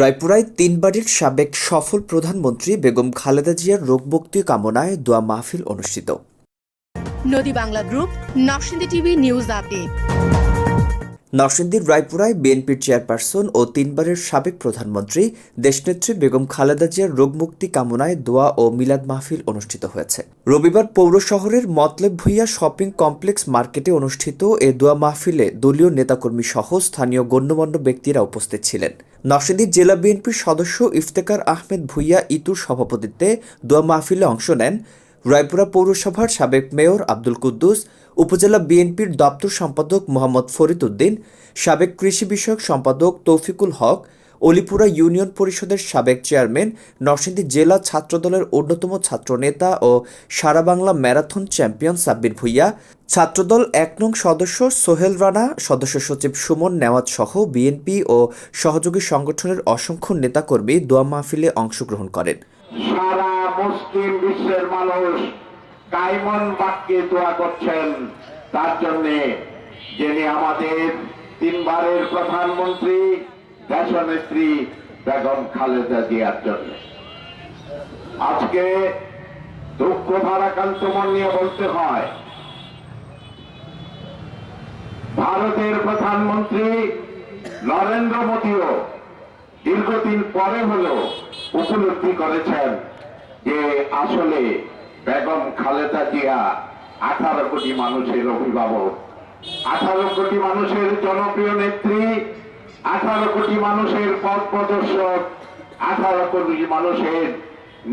রায়পুরায় তিনবারের সাবেক সফল প্রধানমন্ত্রী বেগম খালেদা জিয়ার রোগমুক্তি কামনায় দোয়া মাহফিল অনুষ্ঠিত। নদী Bangla group Narsingdi TV news update. নরসিংদীর রায়পুরায় বিএনপির চেয়ারপারসন ও তিনবারের সাবেক প্রধানমন্ত্রী দেশনেত্রী বেগম খালেদা জিয়ার রোগমুক্তি কামনায় দোয়া ও মিলাদ মাহফিল অনুষ্ঠিত হয়েছে। রবিবার পৌর শহরের মতলেব ভুইয়া শপিং কমপ্লেক্স মার্কেটে অনুষ্ঠিত এ দোয়া মাহফিলে দলীয় নেতাকর্মী সহ স্থানীয় গণ্যমান্য ব্যক্তিরা উপস্থিত ছিলেন। নরসিংদী জেলা বিএনপির সদস্য ইফতেকার আহমেদ ভুইয়া ইতুর সভাপতিত্বে দোয়া মাহফিলে অংশ নেন। রায়পুরা পৌরসভার সাবেক মেয়র আব্দুল কুদ্দুস, উপজেলা বিএনপির দপ্তর সম্পাদক মোহাম্মদ ফরিদ উদ্দিন, সাবেক কৃষি বিষয়ক সম্পাদক তৌফিকুল হক অলিপুরা ইউনিয়ন পরিষদের সাবেক চেয়ারম্যান, নরসিংদী জেলা ছাত্রদলের অন্যতম ছাত্রনেতা ও সারা বাংলা ম্যারাথন চ্যাম্পিয়ন সাব্বির ভুইয়া, ছাত্রদল এক নং সদস্য সোহেল রানা, সদস্য সচিব সুমন নেওয়াজ সহ বিএনপি ও সহযোগী সংগঠনের অসংখ্য নেতাকর্মী দোয়া মাহফিলে অংশগ্রহণ করেন। কাইমন বাক্যে দোয়া করছেন। তার জন্য যিনি আমাদের তিনবারের প্রধানমন্ত্রী দেশনেত্রী বেগম খালেদা জিয়ার জন্য। আজকে দুঃখ ভারাকান্ত মন নিয়ে বলতে হয়, ভারতের প্রধানমন্ত্রী নরেন্দ্র মোদীও দীর্ঘদিন পরে হলেও উপলব্ধি করেছেন যে আসলে বেগম খালেদা জিয়া আঠারো কোটি মানুষের অভিভাবক, আঠারো কোটি মানুষের জনপ্রিয় নেত্রী আঠারো কোটি মানুষের পথ প্রদর্শক, আঠারো কোটি মানুষের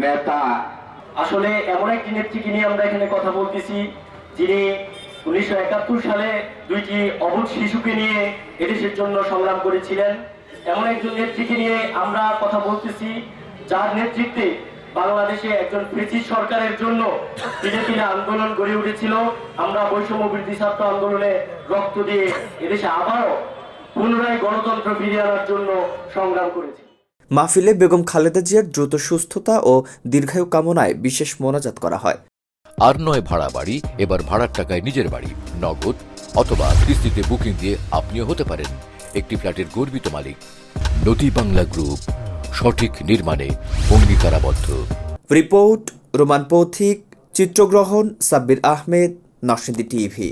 নেতা। আসলে এমন একটি নেত্রীকে নিয়ে আমরা এখানে কথা বলতেছি, যিনি উনিশশো একাত্তর সালে দুইটি অবুধ শিশুকে নিয়ে এদেশের জন্য সংগ্রাম করেছিলেন। এমন একজন নেত্রীকে নিয়ে আমরা কথা বলতেছি, যার নেতৃত্বে বাংলাদেশে একজন ব্রিটিশ সরকারের জন্য বিজেপি আন্দোলন গড়ে উঠেছিল। আমরা বৈষম্য বৃদ্ধি ছাত্র আন্দোলনে রক্ত দিয়ে এদেশে আবারও পুনরায় গণতন্ত্র ফিরিয়ে আনার জন্য সংগ্রাম করেছি। মাহফিলে বেগম খালেদা জিয়ার দ্রুত সুস্থতা ও দীর্ঘায়ু কামনায় বিশেষ মোনাজাত করা হয়। আর নয় ভাড়া বাড়ি এবার ভাড়ার টাকায় নিজের বাড়ি নগদ অথবা কিস্তিতে বুকিং দিয়ে আপনিও হতে পারেন একটি ফ্ল্যাটের গর্বিত মালিক। নদী বাংলা গ্রুপ সঠিক নির্মাণে অঙ্গীকারাবদ্ধ। রিপোর্ট রোমান পৌথিক চিত্রগ্রহণ সাব্বির আহমেদ নরসিংদী টিভি।